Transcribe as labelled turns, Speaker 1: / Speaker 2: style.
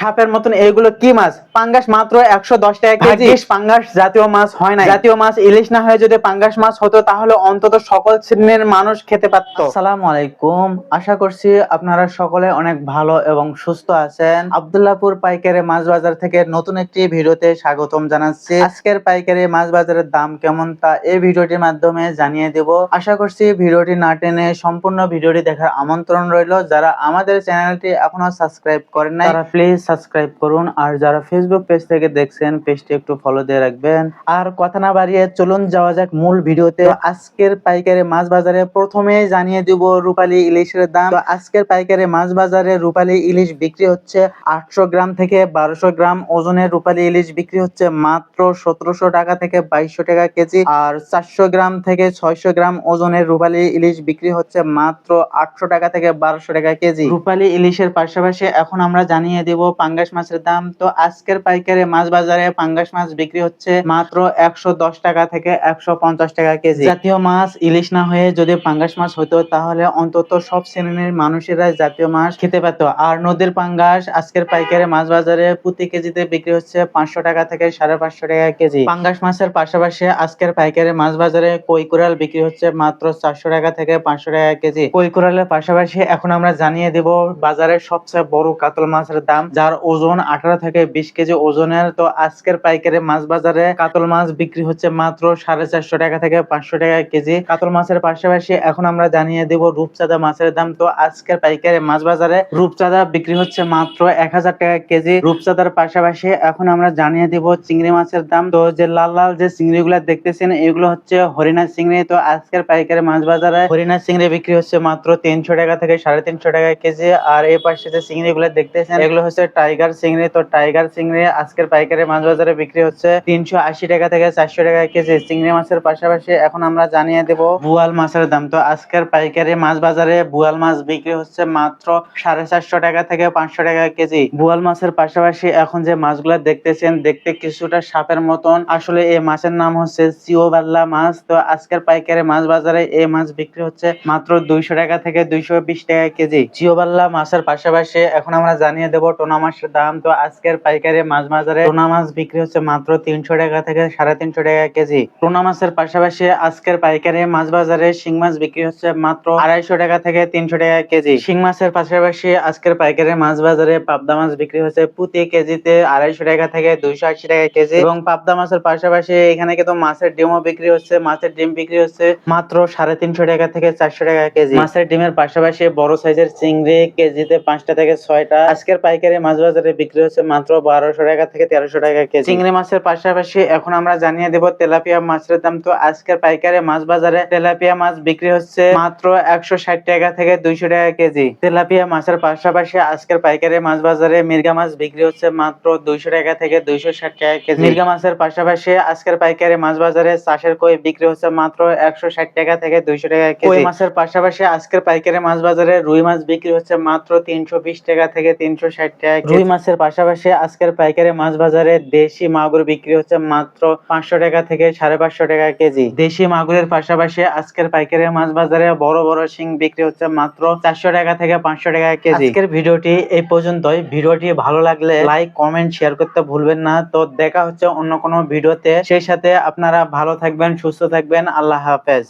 Speaker 1: সাপের মতন এইগুলো কি মাছ? পাঙ্গাস মাত্র একশো দশ টাকা কেজি। পাঙ্গাস জাতীয় মাছ হয় না জাতীয় মাছ ইলিশ না হয়ে যদি পাঙ্গাস মাছ হতো তাহলে অন্তত সকল শ্রেণির মানুষ খেতে পারত। আসসালামু আলাইকুম। আশা করছি আপনারা সকলে অনেক ভালো এবং সুস্থ আছেন। আব্দুল্লাহপুর পাইকারি মাছ বাজার থেকে নতুন একটি ভিডিওতে স্বাগতম জানাচ্ছি। আজকের পাইকারি মাছ বাজারের দাম কেমন তা এই ভিডিওটির মাধ্যমে জানিয়ে দেব। আশা করছি ভিডিওটি না টেনে সম্পূর্ণ ভিডিওটি দেখার আমন্ত্রণ রইল। যারা আমাদের চ্যানেলটি এখনও সাবস্ক্রাইব করেন নাই তারা প্লিজ সাবস্ক্রাইব করুন আর যারা ফেসবুক পেজ থেকে দেখছেন পেজটি একটু ফলো দিয়ে রাখবেন। আর কথা না বাড়িয়ে চলুন, যাওয়া যাক মূল ভিডিওতে। আজকের পাইকারি মাছ বাজারে প্রথমে জানিয়ে দিব রূপালী ইলিশের দাম। আজকের পাইকারি মাছ বাজারে রূপালী ইলিশ বিক্রি হচ্ছে আটশো গ্রাম থেকে বারোশো গ্রাম। ওজনের রূপালী ইলিশ বিক্রি হচ্ছে মাত্র সতেরোশো টাকা থেকে বাইশশো টাকা কেজি। আর চারশো গ্রাম থেকে ছয়শো গ্রাম ওজনের রূপালী ইলিশ বিক্রি হচ্ছে মাত্র আটশো টাকা থেকে বারোশো টাকা কেজি। রূপালী ইলিশের পাশাপাশি এখন আমরা জানিয়ে দেব পাঙ্গাস মাছের দাম। তো আজকের পাইকারি মাছ বাজারে পাঙ্গাস মাছ বিক্রি হচ্ছে মাত্র একশো দশ টাকা থেকে একশো পঞ্চাশ টাকা কেজি। জাতীয় মাছ ইলিশ না হয়ে যদি পাঙ্গাস মাছ হতো, তাহলে অন্তত সব শ্রেণির মানুষেরা জাতীয় মাছ খেতে পেত আর নদীর পাঙ্গাস আজকের পাইকারি মাছ বাজারে প্রতি কেজিতে বিক্রি হচ্ছে পাঁচশো টাকা থেকে সাড়ে পাঁচশো টাকা কেজি। পাঙ্গাস মাছের পাশাপাশি আজকের পাইকারি মাছ বাজারে কই কোরাল বিক্রি হচ্ছে মাত্র চারশো টাকা থেকে পাঁচশো টাকা কেজি। কই কোরালের পাশাপাশি এখন আমরা জানিয়ে দেব বাজারের সবচেয়ে বড় কাতল মাছের দাম যার ওজন আঠারো থেকে বিশ কেজি ওজনের। তো আজকের পাইকারি মাছ বাজারে কাতল মাছ বিক্রি হচ্ছে মাত্র সাড়ে চারশো টাকা থেকে পাঁচশো টাকা কেজি। কাতল মাছের পাশাপাশি এখন আমরা জানিয়ে দেব রূপচাঁদা মাছের দাম। তো আজকের পাইকারি মাছ বাজারে রূপচাঁদা বিক্রি হচ্ছে মাত্র এক হাজার টাকা কেজি। রূপচাঁদার পাশাপাশি এখন আমরা জানিয়ে দেব চিংড়ি মাছের দাম। তো যে লাল লাল যে চিংড়ি গুলা দেখতেছেন, এগুলো হচ্ছে হরিণা চিংড়ি। তো আজকের পাইকারি মাছ বাজারে হরিণা চিংড়ি বিক্রি হচ্ছে মাত্র তিনশো টাকা থেকে সাড়ে তিনশো টাকা কেজি। আর এই পাশে যে চিংড়ি গুলো দেখতেছেন, এগুলো হচ্ছে টাইগার চিংড়ি তো টাইগার চিংড়ি আজকের পাইকারি মাছ বাজারে বিক্রি হচ্ছে তিনশো আশি টাকা থেকে চারশো টাকা কেজি। চিংড়ি মাছের পাশাপাশি এখন আমরা জানিয়ে দেব বুয়াল মাছের দাম। তো আজকের পাইকারি মাছ বাজারে বুয়াল মাছ বিক্রি হচ্ছে মাত্র সাড়ে চারশো টাকা থেকে পাঁচশো টাকা কেজি। বুয়াল মাছের পাশাপাশি এখন যে মাছগুলো দেখতেছেন, দেখতে কিছুটা সাপের মতন। আসলে এই মাছের নাম হচ্ছে সিওবাল্লা মাছ। তো আজকের পাইকারি মাছ বাজারে এই মাছ বিক্রি হচ্ছে মাত্র দুইশো টাকা থেকে দুইশো বিশ টাকা কেজি। জিওবাল্লা মাছের পাশাপাশি এখন আমরা জানিয়ে দেব টোনা মাছের দাম। তো আজকের পাইকারি মাছ বাজারে টোনা মাছ বিক্রি হচ্ছে মাত্র তিনশো টাকা থেকে সাড়ে তিনশো টাকা কেজি। টোনা মাছের পাশাপাশি আজকের পাইকারি মাছ বাজারে শিং মাছ বিক্রি হচ্ছে মাত্র আড়াইশো টাকা থেকে তিনশো টাকা কেজি। শিং মাছের পাশাপাশি আজকের পাইকারি মাছ বাজারে পাবদা মাছ বিক্রি হচ্ছে প্রতি কেজিতে আড়াইশো টাকা থেকে দুইশো আশি টাকা কেজি। এবং পাবদা মাছের পাশাপাশি এখানে কিন্তু মাছের ডিমও বিক্রি হচ্ছে, মাছের ডিম বিক্রি হচ্ছে মাত্র সাড়ে তিনশো টাকা থেকে চারশো টাকা কেজি। মাছের ডিমের পাশাপাশি বড় সাইজের চিংড়ি কেজিতে পাঁচটা থেকে ছয়টা। আজকের পাইকারি মাছ বাজারে বিক্রি হচ্ছে মাত্র বারোশো টাকা থেকে তেরোশো টাকা কেজি। চিংড়ি মাছের পাশাপাশি এখন আমরা জানিয়ে দেব তেলাপিয়া মাছের দাম। তো আজকের পাইকারি মাছ বাজারে তেলাপিয়া মাছ বিক্রি হচ্ছে মাত্র একশো ষাট টাকা থেকে দুইশো টাকা কেজি। তেলাপিয়া মাছের পাশাপাশি আজকের পাইকারি মাছ বাজারে মির্গা মাছ বিক্রি হচ্ছে মাত্র দুইশো টাকা থেকে দুইশো ষাট টাকা কেজি। মির্গা মাছের পাশাপাশি আজকের পাইকারি মাছ বাজারে চাষের কই বিক্রি হচ্ছে মাত্র একশো ষাট টাকা থেকে দুইশো টাকা কেজি। কই মাছের পাশাপাশি আজকের পাইকারি মাছ বাজারে রুই মাছ বিক্রি হচ্ছে মাত্র তিনশো বিশ টাকা থেকে তিনশো ষাট টাকা। রুই মাছের পাশাপাশি আজকের পাইকারি মাছ বাজারে দেশি মাগুর বিক্রি হচ্ছে মাত্র পাঁচশো টাকা থেকে সাড়ে পাঁচশো টাকা কেজি। দেশি মাগুরের পাশাপাশি আজকের পাইকারি মাছ বাজারে বড় বড় শিং বিক্রি হচ্ছে মাত্র চারশো টাকা থেকে পাঁচশো টাকা কেজি। আজকের ভিডিওটি এই পর্যন্তই। ভিডিওটি ভালো লাগলে লাইক কমেন্ট শেয়ার করতে ভুলবেন না। তো দেখা হচ্ছে অন্য কোনো ভিডিওতে। সেই সাথে আপনারা ভালো থাকবেন সুস্থ থাকবেন। আল্লাহ হাফেজ।